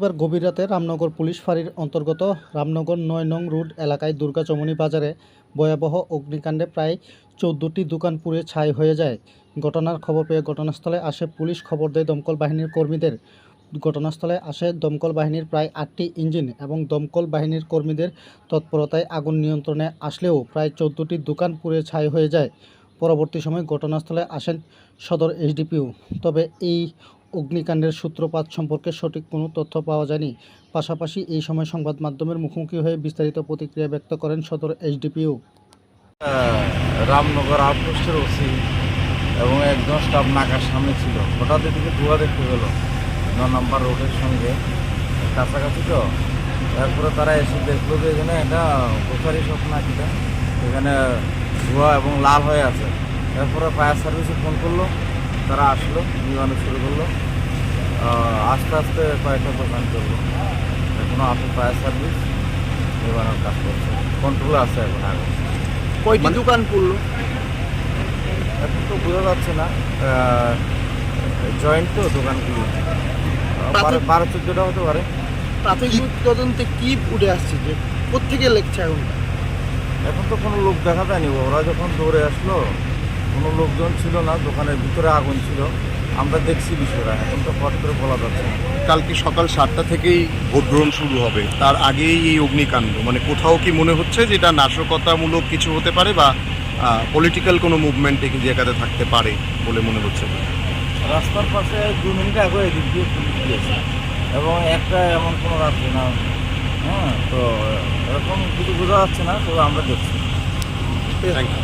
বৃহস্পতিবার গভীর রাতে রামনগর পুলিশ ফাঁড়ির অন্তর্গত রামনগর নয় নং রোড এলাকায় দুর্গাচমনি বাজারে ভয়াবহ অগ্নিকাণ্ডে প্রায় চোদ্দোটি দোকান পুড়ে ছাই হয়ে যায়। ঘটনার খবর পেয়ে ঘটনাস্থলে আসে পুলিশ খবর দেয় দমকল বাহিনীর কর্মীদের। ঘটনাস্থলে আসে দমকল বাহিনীর প্রায় আটটি ইঞ্জিন এবং দমকল বাহিনীর কর্মীদের তৎপরতায় আগুন নিয়ন্ত্রণে আসলেও প্রায় চোদ্দোটি দোকান পুড়ে ছাই হয়ে যায়। পরবর্তী সময় ঘটনাস্থলে আসেন সদর এইচডিপিও তবে এই অগ্নিকাণ্ডের সূত্রপাত সম্পর্কে সঠিক কোনো তথ্য পাওয়া যায়নি। পাশাপাশি এই সময় সংবাদ মাধ্যমের মুখোমুখি হয়ে বিস্তারিত প্রতিক্রিয়া ব্যক্ত করেন সদর এইচডিপিও। রামনগর আউটপোস্টের ওসি এবং একজন স্টাফ নাকার সামনে ছিল। হঠাৎ এদিকে ধোয়া দেখতে পেল। ন নম্বর রোডের সঙ্গে কাছাকাছি তো? তারপরে তারা এসে দেখল যে এখানে একটা গোসারি শপ না কিটা এখানে ধোয়া এবং লাল হয়ে আছে। তারপরে ফায়ার সার্ভিসে ফোন করল। তারা আসলো নিবানো শুরু করল। আস্তে আস্তে কয়েকটা দোকান চলল এখনও আছে ফায়ার সার্ভিস নিবানোর কাজ করছে। কন্ট্রোল আছে এখন আগে কয়টি দোকান পড়ল এখন তো বোঝা যাচ্ছে না। জয়েন্ট তো দোকানগুলি। বারো চোদ্দোটা হতে পারে। প্রাথমিক তদন্তে কি উঠে আসছে যে কোথেকে লেগছে আগুনটা এখন তো কোনো লোক দেখা যায়নি। ওরা যখন দৌড়ে আসলো কোনো লোকজন ছিল না দোকানের ভিতরে আগুন ছিল। আমরা দেখছি বিষয়টা এখন তো ফট করে বলা যাচ্ছে না। কালকে সকাল সাতটা থেকেই ভোট গ্রহণ শুরু হবে। তার আগেই এই অগ্নিকাণ্ড। মানে কোথাও কি মনে হচ্ছে যে এটা নাশকতামূলক কিছু হতে পারে বা পলিটিক্যাল কোনো মুভমেন্ট এই জায়গাতে থাকতে পারে বলে মনে হচ্ছে? রাস্তার পাশে দু মিনিট আগে এদিক দিয়ে পুলিশ দিয়েছে এবং একটা এমন কোনো রাস্তা না। হ্যাঁ তো এরকম কিছু বোঝা যাচ্ছে না তবে আমরা দেখছি। Thank you